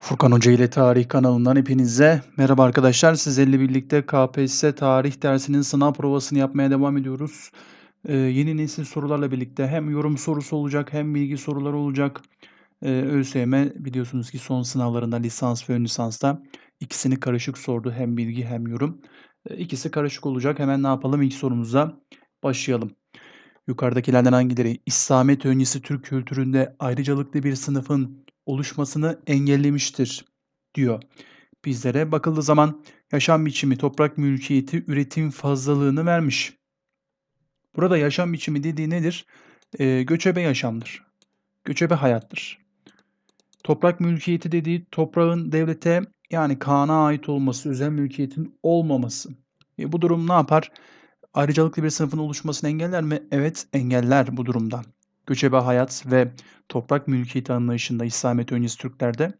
Furkan Hoca ile Tarih kanalından hepinize merhaba arkadaşlar. Sizlerle birlikte KPSS tarih dersinin sınav provasını yapmaya devam ediyoruz. Ee, yeni nesil sorularla birlikte hem yorum sorusu olacak hem bilgi soruları olacak. Ee, ÖSYM biliyorsunuz ki son sınavlarında lisans ve ön lisansta ikisini karışık sordu. Hem bilgi hem yorum. Ee, ikisi karışık olacak. Hemen ne yapalım? İlk sorumuza başlayalım. Yukarıdakilerden hangileri İslamiyet öncesi Türk kültüründe ayrıcalıklı bir sınıfın oluşmasını engellemiştir diyor bizlere. Bakıldığı zaman yaşam biçimi, toprak mülkiyeti, üretim fazlalığını vermiş. Burada yaşam biçimi dediği nedir? Ee, göçebe yaşamdır. Göçebe hayattır. Toprak mülkiyeti dediği toprağın devlete yani Kaan'a ait olması, özel mülkiyetin olmaması. E, bu durum ne yapar? Ayrıcalıklı bir sınıfın oluşmasını engeller mi? Evet, engeller bu durumda. Göçebe hayat ve toprak mülkiyeti anlayışında İslamiyet öncesi Türklerde,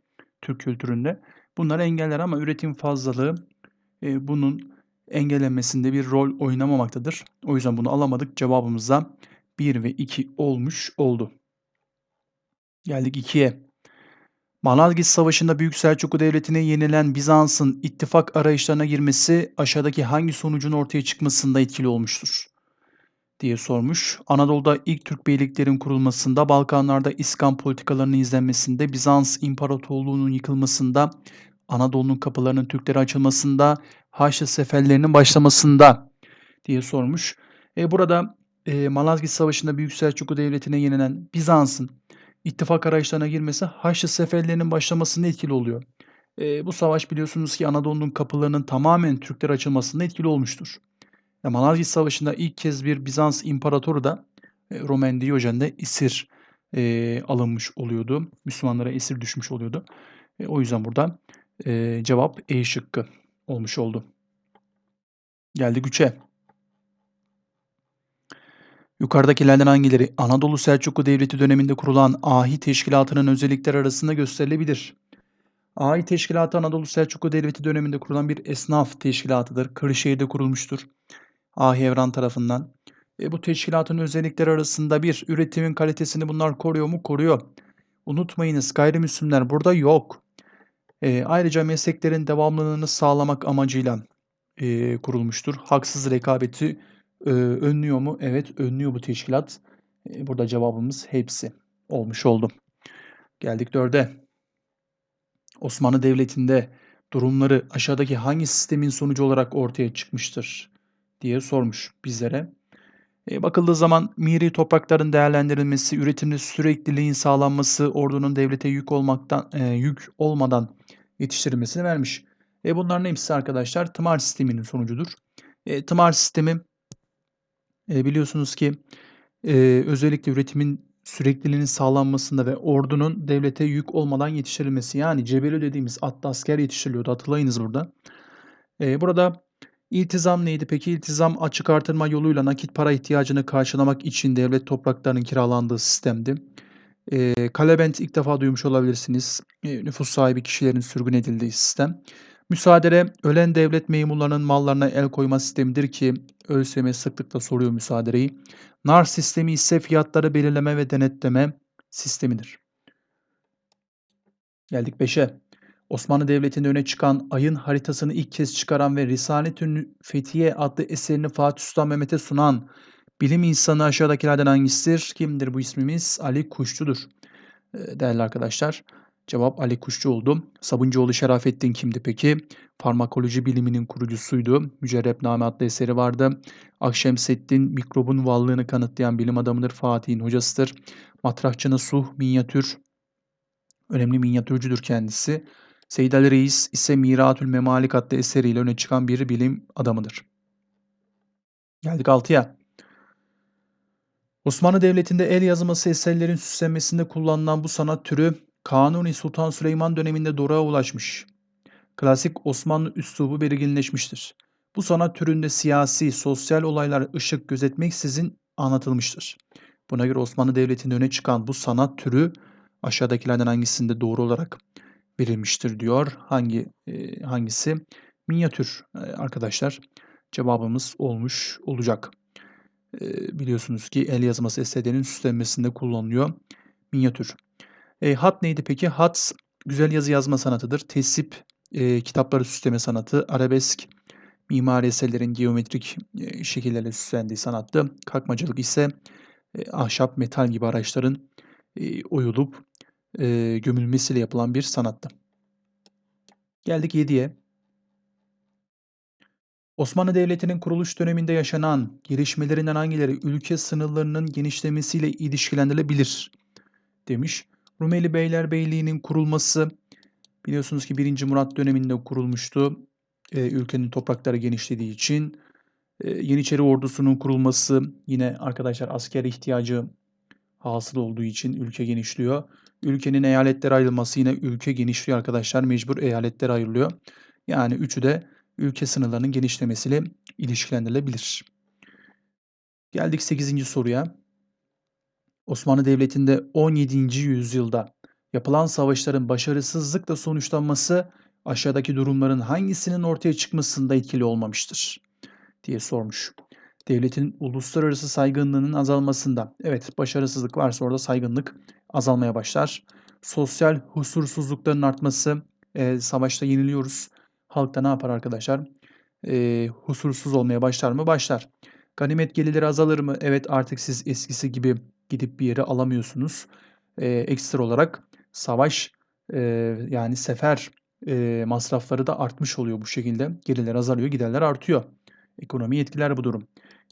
Türk kültüründe bunları engeller ama üretim fazlalığı e, bunun engellenmesinde bir rol oynamamaktadır. O yüzden bunu alamadık. Cevabımız da 1 ve 2 olmuş oldu. Geldik 2'ye. Malazgirt Savaşı'nda Büyük Selçuklu Devleti'ne yenilen Bizans'ın ittifak arayışlarına girmesi aşağıdaki hangi sonucun ortaya çıkmasında etkili olmuştur? Diye sormuş. Anadolu'da ilk Türk beyliklerin kurulmasında, Balkanlarda İskan politikalarının izlenmesinde, Bizans İmparatorluğu'nun yıkılmasında, Anadolu'nun kapılarının Türklere açılmasında, Haçlı seferlerinin başlamasında diye sormuş. E, burada e, Malazgirt Savaşı'nda Büyük Selçuklu Devleti'ne yenilen Bizans'ın ittifak arayışlarına girmesi Haçlı seferlerinin başlamasında etkili oluyor. E, bu savaş biliyorsunuz ki Anadolu'nun kapılarının tamamen Türklere açılmasında etkili olmuştur. Malazgirt Savaşı'nda ilk kez bir Bizans imparatoru da e, Roman Diyojen'de esir e, alınmış oluyordu. Müslümanlara esir düşmüş oluyordu. E, o yüzden burada e, cevap E şıkkı olmuş oldu. Geldik 3'e. Yukarıdakilerden hangileri Anadolu Selçuklu Devleti döneminde kurulan Ahi Teşkilatı'nın özellikler arasında gösterilebilir? Ahi Teşkilatı Anadolu Selçuklu Devleti döneminde kurulan bir esnaf teşkilatıdır. Kırşehir'de kurulmuştur. Ahi Evran tarafından. E, bu teşkilatın özellikleri arasında bir, üretimin kalitesini bunlar koruyor mu? Koruyor. Unutmayınız gayrimüslimler burada yok. E, ayrıca mesleklerin devamlılığını sağlamak amacıyla e, kurulmuştur. Haksız rekabeti e, önlüyor mu? Evet önlüyor bu teşkilat. E, burada cevabımız hepsi olmuş oldu. Geldik dörde. Osmanlı Devleti'nde durumları aşağıdaki hangi sistemin sonucu olarak ortaya çıkmıştır diye sormuş bizlere. E, bakıldığı zaman miri toprakların değerlendirilmesi, üretimde sürekliliğin sağlanması, ordunun devlete yük olmaktan e, yük olmadan yetiştirilmesini vermiş. E, bunların hepsi arkadaşlar tımar sisteminin sonucudur. E, tımar sistemi e, biliyorsunuz ki e, özellikle üretimin sürekliliğinin sağlanmasında ve ordunun devlete yük olmadan yetiştirilmesi yani cebeli dediğimiz atlı asker yetiştiriliyordu hatırlayınız burada. E, burada İltizam neydi peki? İltizam açık artırma yoluyla nakit para ihtiyacını karşılamak için devlet topraklarının kiralandığı sistemdi. E, kalebent ilk defa duymuş olabilirsiniz. E, nüfus sahibi kişilerin sürgün edildiği sistem. Müsaadele ölen devlet memurlarının mallarına el koyma sistemidir ki ÖSYM sıklıkla soruyor müsaadeyi. Nar sistemi ise fiyatları belirleme ve denetleme sistemidir. Geldik 5'e. Osmanlı Devleti'nde öne çıkan ayın haritasını ilk kez çıkaran ve Risaletün Fethiye adlı eserini Fatih Sultan Mehmet'e sunan bilim insanı aşağıdakilerden hangisidir? Kimdir bu ismimiz? Ali Kuşçu'dur. Değerli arkadaşlar, cevap Ali Kuşçu oldu. Sabuncuoğlu Şerafettin kimdi peki? Farmakoloji biliminin kurucusuydu. Mücerrebname adlı eseri vardı. Akşemseddin mikrobun varlığını kanıtlayan bilim adamıdır. Fatih'in hocasıdır. Matrahçı Nasuh minyatür önemli minyatürcüdür kendisi. Seyyid Ali Reis ise Miratül Memalik adlı eseriyle öne çıkan bir bilim adamıdır. Geldik 6'ya. Osmanlı Devleti'nde el yazması eserlerin süslenmesinde kullanılan bu sanat türü Kanuni Sultan Süleyman döneminde doruğa ulaşmış. Klasik Osmanlı üslubu belirginleşmiştir. Bu sanat türünde siyasi, sosyal olaylar ışık gözetmeksizin anlatılmıştır. Buna göre Osmanlı Devleti'nde öne çıkan bu sanat türü aşağıdakilerden hangisinde doğru olarak verilmiştir diyor. Hangi e, hangisi? Minyatür e, arkadaşlar. Cevabımız olmuş olacak. E, biliyorsunuz ki el yazması esnedenin süslenmesinde kullanılıyor. Minyatür. E, hat neydi peki? Hat güzel yazı yazma sanatıdır. Tesip, eee, kitapları süsleme sanatı, arabesk, mimari eserlerin geometrik, eee, şekillerle süslendiği sanattı. Kakmacılık ise, eee, ahşap, metal gibi araçların, eee, oyulup, eee, gömülmesiyle yapılan bir sanattı. Geldik 7'ye. Osmanlı Devleti'nin kuruluş döneminde yaşanan gelişmelerinden hangileri ülke sınırlarının genişlemesiyle ilişkilendirilebilir demiş. Rumeli Beylerbeyliği'nin kurulması biliyorsunuz ki 1. Murat döneminde kurulmuştu. Eee, ülkenin toprakları genişlediği için. Eee, Yeniçeri ordusunun kurulması yine arkadaşlar asker ihtiyacı hasıl olduğu için ülke genişliyor. Ülkenin eyaletlere ayrılması yine ülke genişliyor arkadaşlar. Mecbur eyaletlere ayrılıyor. Yani üçü de ülke sınırlarının genişlemesiyle ilişkilendirilebilir. Geldik 8. soruya. Osmanlı Devleti'nde 17. yüzyılda yapılan savaşların başarısızlıkla sonuçlanması aşağıdaki durumların hangisinin ortaya çıkmasında etkili olmamıştır diye sormuş. Devletin uluslararası saygınlığının azalmasında. Evet, başarısızlık varsa orada saygınlık azalmaya başlar. Sosyal huzursuzlukların artması. E, savaşta yeniliyoruz. Halk da ne yapar arkadaşlar? E, huzursuz olmaya başlar mı? Başlar. Ganimet gelirleri azalır mı? Evet artık siz eskisi gibi gidip bir yere alamıyorsunuz. E, ekstra olarak savaş e, yani sefer e, masrafları da artmış oluyor bu şekilde. Gelirler azalıyor, giderler artıyor. Ekonomi etkiler bu durum.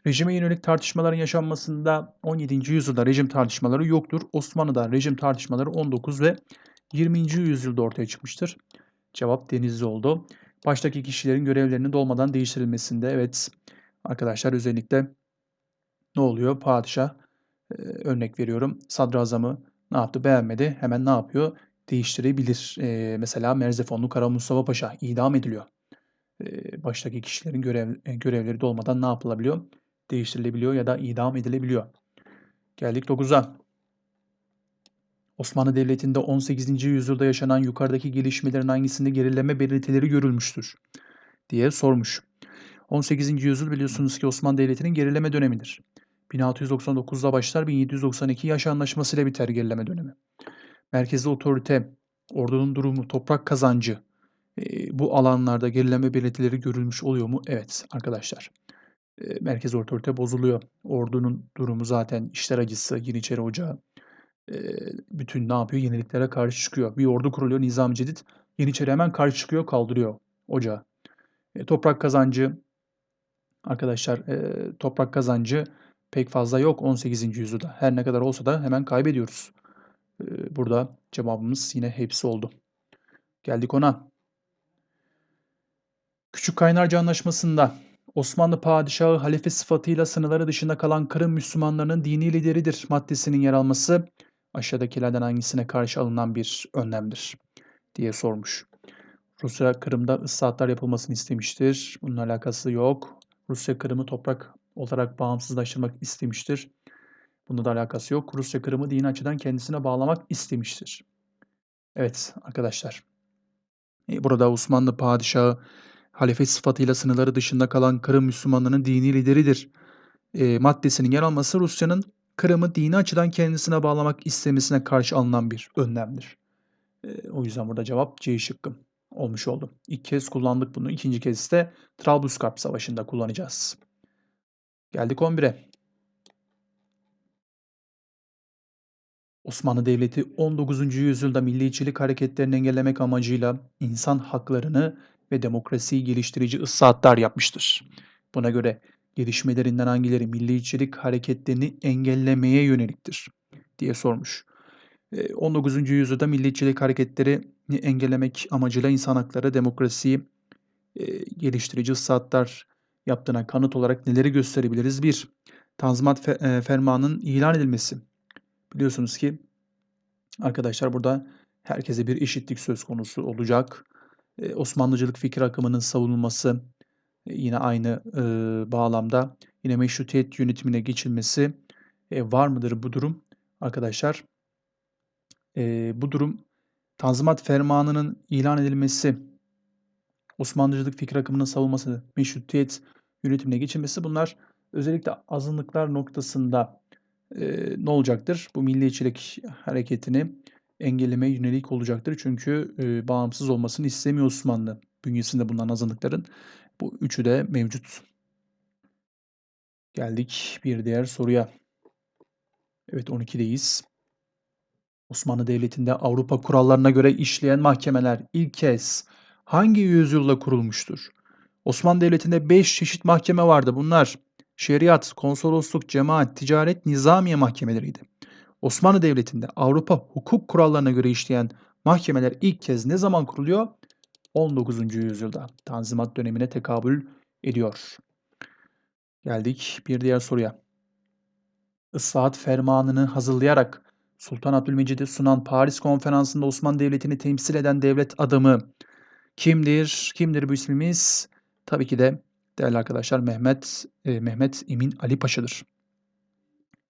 Rejime yönelik tartışmaların yaşanmasında 17. yüzyılda rejim tartışmaları yoktur. Osmanlı'da rejim tartışmaları 19 ve 20. yüzyılda ortaya çıkmıştır. Cevap Denizli oldu. Baştaki kişilerin görevlerinin dolmadan değiştirilmesinde evet arkadaşlar özellikle ne oluyor? Padişah e, örnek veriyorum sadrazamı ne yaptı beğenmedi hemen ne yapıyor? Değiştirebilir. E, mesela Merzefonlu Kara Mustafa Paşa idam ediliyor. E, baştaki kişilerin görev, görevleri dolmadan ne yapılabiliyor? Değiştirilebiliyor ya da idam edilebiliyor. Geldik 9'a. Osmanlı Devleti'nde 18. yüzyılda yaşanan yukarıdaki gelişmelerin hangisinde gerileme belirtileri görülmüştür diye sormuş. 18. yüzyıl biliyorsunuz ki Osmanlı Devleti'nin gerileme dönemidir. 1699'da başlar 1792 yaş anlaşmasıyla biter gerileme dönemi. Merkezi otorite, ordunun durumu, toprak kazancı e, bu alanlarda gerileme belirtileri görülmüş oluyor mu? Evet arkadaşlar. Merkezi otorite bozuluyor. Ordunun durumu zaten işler acısı, Yeniçeri Ocağı, bütün ne yapıyor? Yeniliklere karşı çıkıyor. Bir ordu kuruluyor Nizam Cedid. Yeniçeri hemen karşı çıkıyor, kaldırıyor ocağı. Toprak kazancı arkadaşlar toprak kazancı pek fazla yok 18. yüzyılda. Her ne kadar olsa da hemen kaybediyoruz. Burada cevabımız yine hepsi oldu. Geldik ona. Küçük Kaynarca Anlaşması'nda Osmanlı padişahı halife sıfatıyla sınırları dışında kalan Kırım Müslümanlarının dini lideridir maddesinin yer alması aşağıdakilerden hangisine karşı alınan bir önlemdir diye sormuş. Rusya Kırım'da ıslahatlar yapılmasını istemiştir. Bununla alakası yok. Rusya Kırım'ı toprak olarak bağımsızlaştırmak istemiştir. Bununla da alakası yok. Rusya Kırım'ı dini açıdan kendisine bağlamak istemiştir. Evet arkadaşlar. Burada Osmanlı padişahı halife sıfatıyla sınırları dışında kalan Kırım Müslümanlarının dini lideridir. E, maddesinin yer alması Rusya'nın Kırım'ı dini açıdan kendisine bağlamak istemesine karşı alınan bir önlemdir. E, o yüzden burada cevap C şıkkı olmuş oldu. İlk kez kullandık bunu. İkinci kez ise Trablusgarp Savaşı'nda kullanacağız. Geldik 11'e. Osmanlı Devleti 19. yüzyılda milliyetçilik hareketlerini engellemek amacıyla insan haklarını ve demokrasiyi geliştirici ıslahatlar yapmıştır. Buna göre gelişmelerinden hangileri milliyetçilik hareketlerini engellemeye yöneliktir diye sormuş. 19. yüzyılda milliyetçilik hareketlerini engellemek amacıyla insan hakları, demokrasiyi geliştirici ıslahatlar yaptığına kanıt olarak neleri gösterebiliriz? Bir, Tanzimat Fermanı'nın ilan edilmesi. Biliyorsunuz ki arkadaşlar burada herkese bir eşitlik söz konusu olacak. Osmanlıcılık fikir akımının savunulması, yine aynı e, bağlamda yine meşrutiyet yönetimine geçilmesi e, var mıdır bu durum? Arkadaşlar e, bu durum Tanzimat Fermanı'nın ilan edilmesi, Osmanlıcılık fikir akımının savunması, meşrutiyet yönetimine geçilmesi bunlar özellikle azınlıklar noktasında e, ne olacaktır? Bu milliyetçilik hareketini engellemeye yönelik olacaktır. Çünkü e, bağımsız olmasını istemiyor Osmanlı bünyesinde bulunan azınlıkların. Bu üçü de mevcut. Geldik bir diğer soruya. Evet 12'deyiz. Osmanlı Devleti'nde Avrupa kurallarına göre işleyen mahkemeler ilk kez hangi yüzyılda kurulmuştur? Osmanlı Devleti'nde 5 çeşit mahkeme vardı. Bunlar şeriat, konsolosluk, cemaat, ticaret, nizamiye mahkemeleriydi. Osmanlı Devleti'nde Avrupa hukuk kurallarına göre işleyen mahkemeler ilk kez ne zaman kuruluyor? 19. yüzyılda Tanzimat dönemine tekabül ediyor. Geldik bir diğer soruya. Islahat fermanını hazırlayarak Sultan Abdülmecid'e sunan Paris Konferansı'nda Osmanlı Devleti'ni temsil eden devlet adamı kimdir? Kimdir bu ismimiz? Tabii ki de değerli arkadaşlar Mehmet e, Mehmet Emin Ali Paşa'dır.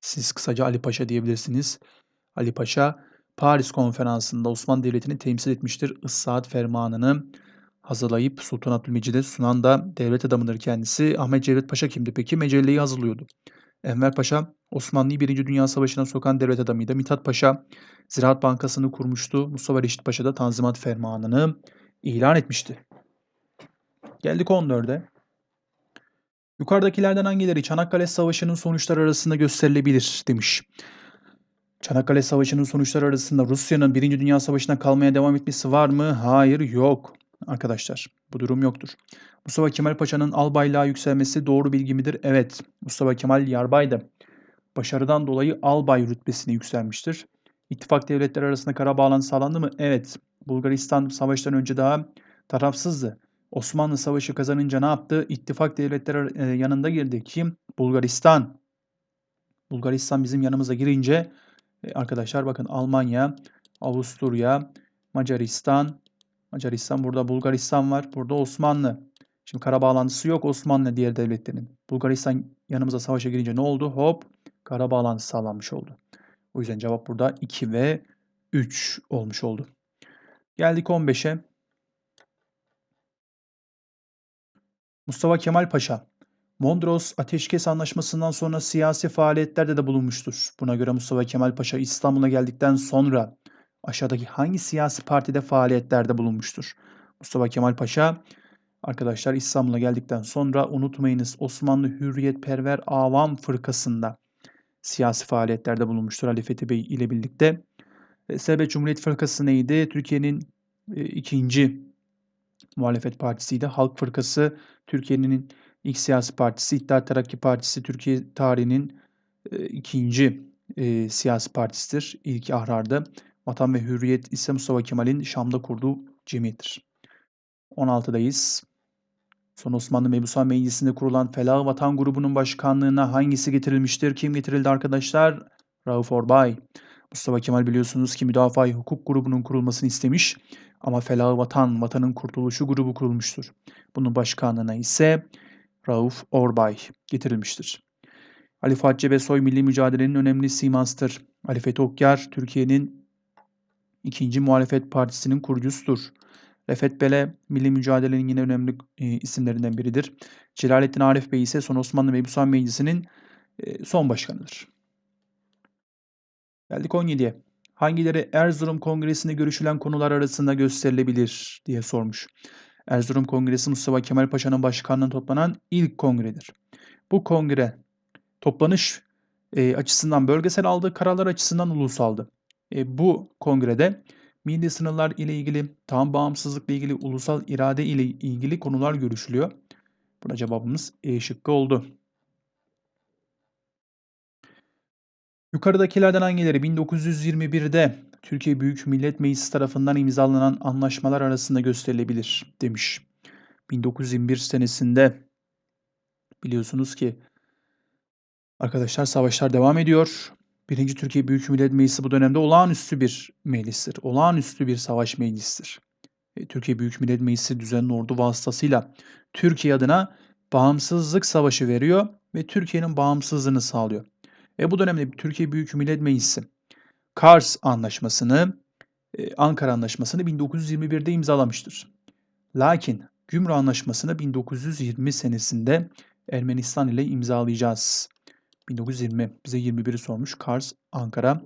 Siz kısaca Ali Paşa diyebilirsiniz. Ali Paşa Paris Konferansı'nda Osmanlı Devleti'ni temsil etmiştir. Islahat fermanını hazırlayıp Sultan Abdülmecid'e sunan da devlet adamıdır kendisi. Ahmet Cevdet Paşa kimdi peki? Mecelleyi hazırlıyordu. Enver Paşa Osmanlı'yı Birinci Dünya Savaşı'na sokan devlet adamıydı. Mithat Paşa Ziraat Bankası'nı kurmuştu. Mustafa Reşit Paşa da Tanzimat Fermanı'nı ilan etmişti. Geldik 14'e. Yukarıdakilerden hangileri Çanakkale Savaşı'nın sonuçları arasında gösterilebilir demiş. Çanakkale Savaşı'nın sonuçları arasında Rusya'nın Birinci Dünya Savaşı'na kalmaya devam etmesi var mı? Hayır, yok. Arkadaşlar bu durum yoktur. Mustafa Kemal Paşa'nın albaylığa yükselmesi doğru bilgi midir? Evet. Mustafa Kemal yarbaydı. Başarıdan dolayı albay rütbesine yükselmiştir. İttifak devletleri arasında kara bağlantı sağlandı mı? Evet. Bulgaristan savaştan önce daha tarafsızdı. Osmanlı savaşı kazanınca ne yaptı? İttifak devletleri e, yanında girdi. Kim? Bulgaristan. Bulgaristan bizim yanımıza girince e, arkadaşlar bakın Almanya, Avusturya, Macaristan, Macaristan burada Bulgaristan var. Burada Osmanlı. Şimdi kara bağlantısı yok Osmanlı diğer devletlerin. Bulgaristan yanımıza savaşa girince ne oldu? Hop kara bağlantısı sağlanmış oldu. O yüzden cevap burada 2 ve 3 olmuş oldu. Geldik 15'e. Mustafa Kemal Paşa Mondros Ateşkes Anlaşması'ndan sonra siyasi faaliyetlerde de bulunmuştur. Buna göre Mustafa Kemal Paşa İstanbul'a geldikten sonra aşağıdaki hangi siyasi partide faaliyetlerde bulunmuştur? Mustafa Kemal Paşa arkadaşlar İstanbul'a geldikten sonra unutmayınız Osmanlı Hürriyetperver Avam Fırkası'nda siyasi faaliyetlerde bulunmuştur Ali Fethi Bey ile birlikte. E, Sebep Cumhuriyet Fırkası neydi? Türkiye'nin e, ikinci muhalefet partisiydi. Halk Fırkası Türkiye'nin ilk siyasi partisi. İttihat Terakki Partisi Türkiye tarihinin e, ikinci e, siyasi partisidir. İlk Ahrar'da. Vatan ve Hürriyet ise Mustafa Kemal'in Şam'da kurduğu cemiyettir. 16'dayız. Son Osmanlı Mebusan Meclisi'nde kurulan Felah Vatan grubunun başkanlığına hangisi getirilmiştir? Kim getirildi arkadaşlar? Rauf Orbay. Mustafa Kemal biliyorsunuz ki müdafaa hukuk grubunun kurulmasını istemiş ama Felah Vatan, Vatanın Kurtuluşu grubu kurulmuştur. Bunun başkanlığına ise Rauf Orbay getirilmiştir. Ali Fuat Cebesoy milli mücadelenin önemli simasıdır. Ali Fethi Okyar Türkiye'nin ikinci muhalefet partisinin kurucusudur. Refet Bele milli mücadelenin yine önemli e, isimlerinden biridir. Celalettin Arif Bey ise son Osmanlı Mebusan Meclisi'nin e, son başkanıdır. Geldik 17'ye. Hangileri Erzurum Kongresi'nde görüşülen konular arasında gösterilebilir diye sormuş. Erzurum Kongresi Mustafa Kemal Paşa'nın başkanlığında toplanan ilk kongredir. Bu kongre toplanış e, açısından bölgesel aldı, kararlar açısından ulusaldı. E, bu kongrede milli sınırlar ile ilgili, tam bağımsızlıkla ilgili, ulusal irade ile ilgili konular görüşülüyor. Buna cevabımız E şıkkı oldu. Yukarıdakilerden hangileri 1921'de Türkiye Büyük Millet Meclisi tarafından imzalanan anlaşmalar arasında gösterilebilir demiş. 1921 senesinde biliyorsunuz ki arkadaşlar savaşlar devam ediyor. Birinci Türkiye Büyük Millet Meclisi bu dönemde olağanüstü bir meclistir. Olağanüstü bir savaş meclisidir. E, Türkiye Büyük Millet Meclisi düzenli ordu vasıtasıyla Türkiye adına bağımsızlık savaşı veriyor ve Türkiye'nin bağımsızlığını sağlıyor. E bu dönemde Türkiye Büyük Millet Meclisi Kars Anlaşması'nı, e, Ankara Anlaşması'nı 1921'de imzalamıştır. Lakin Gümrü Anlaşması'nı 1920 senesinde Ermenistan ile imzalayacağız. 1920 bize 21'i sormuş. Kars, Ankara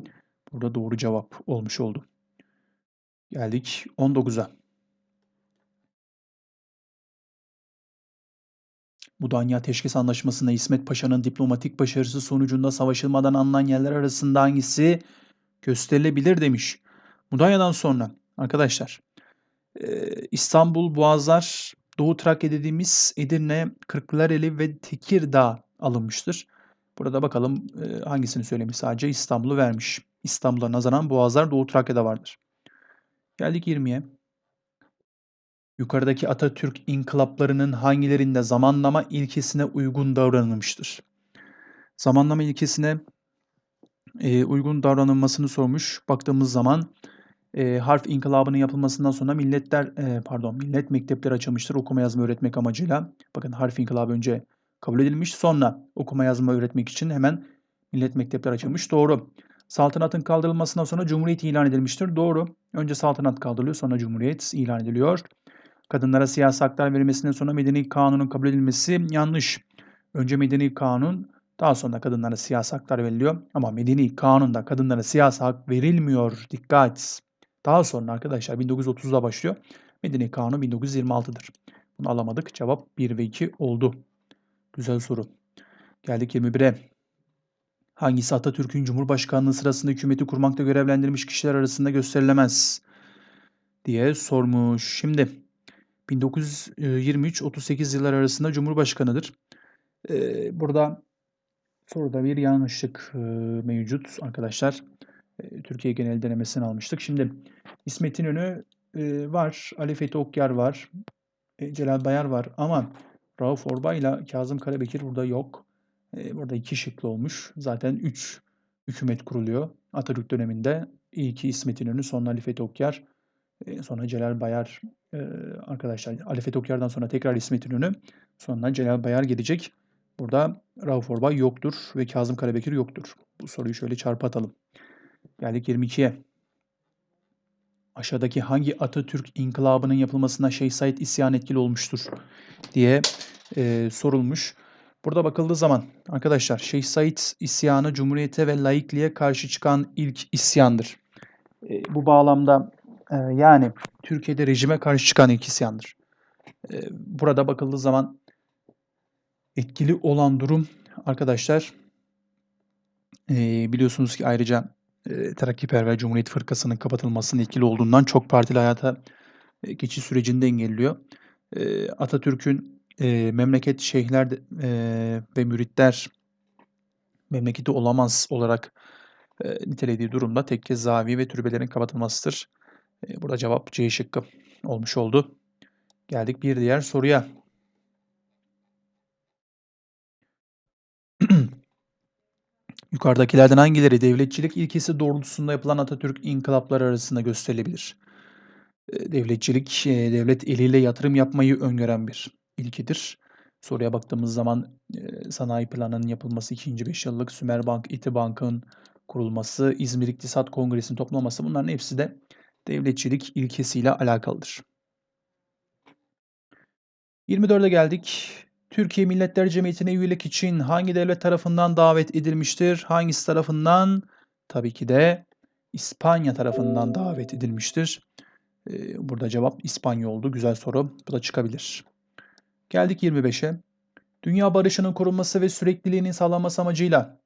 burada doğru cevap olmuş oldu. Geldik 19'a. Mudanya Ateşkes Anlaşması'nda İsmet Paşa'nın diplomatik başarısı sonucunda savaşılmadan alınan yerler arasında hangisi gösterilebilir demiş. Mudanya'dan sonra arkadaşlar İstanbul, Boğazlar, Doğu Trakya dediğimiz Edirne, Kırklareli ve Tekirdağ alınmıştır. Burada bakalım hangisini söylemiş sadece İstanbul'u vermiş. İstanbul'a nazaran Boğazlar Doğu Trakya'da vardır. Geldik 20'ye. Yukarıdaki Atatürk inkılaplarının hangilerinde zamanlama ilkesine uygun davranılmıştır? Zamanlama ilkesine e, uygun davranılmasını sormuş. Baktığımız zaman e, harf inkılabının yapılmasından sonra milletler e, pardon millet mektepleri açılmıştır okuma yazma öğretmek amacıyla. Bakın harf inkılabı önce kabul edilmiş sonra okuma yazma öğretmek için hemen millet mektepleri açılmış. Doğru. Saltanatın kaldırılmasından sonra cumhuriyet ilan edilmiştir. Doğru. Önce saltanat kaldırılıyor sonra cumhuriyet ilan ediliyor. Kadınlara siyasi haklar verilmesinden sonra medeni kanunun kabul edilmesi yanlış. Önce medeni kanun daha sonra kadınlara siyasi haklar veriliyor. Ama medeni kanunda kadınlara siyasi hak verilmiyor. Dikkat. Daha sonra arkadaşlar 1930'da başlıyor. Medeni kanun 1926'dır. Bunu alamadık. Cevap 1 ve 2 oldu. Güzel soru. Geldik 21'e. Hangisi Atatürk'ün Cumhurbaşkanlığı sırasında hükümeti kurmakta görevlendirilmiş kişiler arasında gösterilemez diye sormuş. Şimdi 1923-38 yıllar arasında Cumhurbaşkanıdır. Ee, burada soruda bir yanlışlık e, mevcut arkadaşlar. E, Türkiye genel denemesini almıştık. Şimdi İsmet İnönü e, var, Ali Fethi Okyar var, e, Celal Bayar var ama Rauf Orbay ile Kazım Karabekir burada yok. E, burada iki şıklı olmuş. Zaten üç hükümet kuruluyor Atatürk döneminde. İlki İsmet İnönü, sonra Ali Fethi Okyar, e, sonra Celal Bayar arkadaşlar. Ali Fethi sonra tekrar İsmet İnönü, sonra Celal Bayar gelecek. Burada Rauf Orbay yoktur ve Kazım Karabekir yoktur. Bu soruyu şöyle çarpı atalım. Geldik 22'ye. Aşağıdaki hangi Atatürk inkılabının yapılmasına Şeyh Said isyan etkili olmuştur diye e, sorulmuş. Burada bakıldığı zaman arkadaşlar Şeyh Said isyanı Cumhuriyete ve laikliğe karşı çıkan ilk isyandır. E, bu bağlamda e, yani Türkiye'de rejime karşı çıkan ilk isyandır. E, burada bakıldığı zaman etkili olan durum arkadaşlar e, biliyorsunuz ki ayrıca e, Terakkiperver Cumhuriyet Fırkası'nın kapatılmasının etkili olduğundan çok partili hayata e, geçiş sürecini engelliyor. Atatürk'ün e, memleket şeyhler e, ve müritler memleketi olamaz olarak e, nitelediği durumda tekke zavi ve türbelerin kapatılmasıdır. E, burada cevap C şıkkı olmuş oldu. Geldik bir diğer soruya. Yukarıdakilerden hangileri devletçilik ilkesi doğrultusunda yapılan Atatürk inkılapları arasında gösterilebilir? Devletçilik, devlet eliyle yatırım yapmayı öngören bir ilkedir. Soruya baktığımız zaman sanayi planının yapılması, 2. 5 yıllık Sümerbank, İtibank'ın kurulması, İzmir İktisat Kongresi'nin toplanması bunların hepsi de devletçilik ilkesiyle alakalıdır. 24'e geldik. Türkiye Milletler Cemiyeti'ne üyelik için hangi devlet tarafından davet edilmiştir? Hangisi tarafından? Tabii ki de İspanya tarafından davet edilmiştir. Burada cevap İspanya oldu. Güzel soru. Bu da çıkabilir. Geldik 25'e. Dünya barışının korunması ve sürekliliğinin sağlanması amacıyla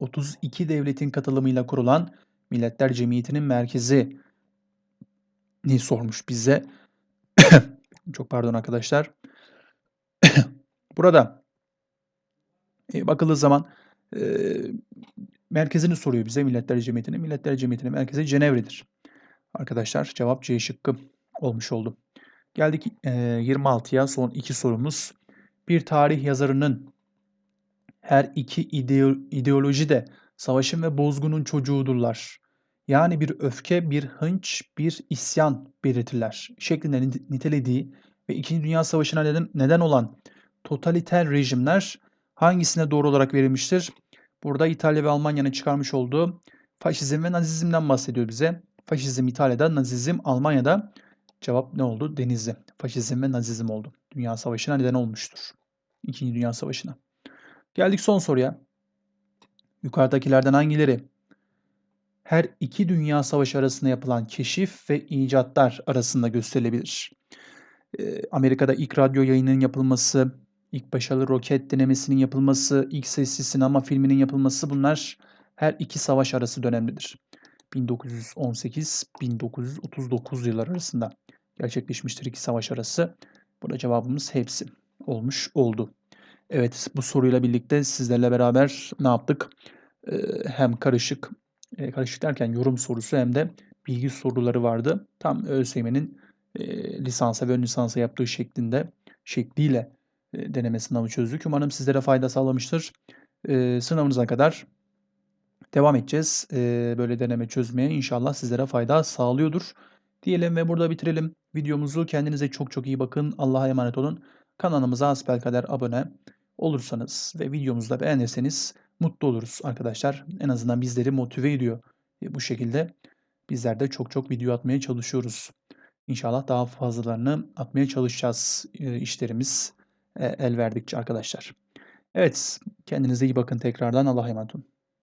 32 devletin katılımıyla kurulan Milletler Cemiyeti'nin merkezi ne sormuş bize. Çok pardon arkadaşlar. Burada e, bakıldığı zaman e, merkezini soruyor bize Milletler Cemiyeti'nin. Milletler Cemiyeti'nin merkezi Cenevre'dir. Arkadaşlar cevap C şıkkı olmuş oldu. Geldik e, 26'ya son iki sorumuz. Bir tarih yazarının her iki ideoloji de savaşın ve bozgunun çocuğudurlar. Yani bir öfke, bir hınç, bir isyan belirtirler şeklinde nitelediği ve İkinci Dünya Savaşı'na neden, neden olan totaliter rejimler hangisine doğru olarak verilmiştir? Burada İtalya ve Almanya'nın çıkarmış olduğu faşizm ve nazizmden bahsediyor bize. Faşizm İtalya'da, nazizm Almanya'da. Cevap ne oldu? Denizli. Faşizm ve nazizm oldu. Dünya Savaşı'na neden olmuştur. İkinci Dünya Savaşı'na. Geldik son soruya. Yukarıdakilerden hangileri her iki dünya savaşı arasında yapılan keşif ve icatlar arasında gösterilebilir. Eee, Amerika'da ilk radyo yayınının yapılması, ilk başarılı roket denemesinin yapılması, ilk sesli sinema filminin yapılması bunlar her iki savaş arası dönemdedir. 1918-1939 yılları arasında gerçekleşmiştir iki savaş arası. Burada cevabımız hepsi olmuş oldu. Evet bu soruyla birlikte sizlerle beraber ne yaptık? Ee, hem karışık, e, karışık derken yorum sorusu hem de bilgi soruları vardı. Tam ÖSYM'nin e, lisansa ve ön lisansa yaptığı şeklinde şekliyle e, deneme sınavı çözdük. Umarım sizlere fayda sağlamıştır. E, sınavınıza kadar devam edeceğiz. E, böyle deneme çözmeye inşallah sizlere fayda sağlıyordur. Diyelim ve burada bitirelim videomuzu. Kendinize çok çok iyi bakın. Allah'a emanet olun. Kanalımıza asbelkader abone olursanız ve videomuzu da beğenirseniz mutlu oluruz arkadaşlar. En azından bizleri motive ediyor. E, bu şekilde bizler de çok çok video atmaya çalışıyoruz. İnşallah daha fazlalarını atmaya çalışacağız e, işlerimiz e, el verdikçe arkadaşlar. Evet kendinize iyi bakın tekrardan Allah'a emanet olun.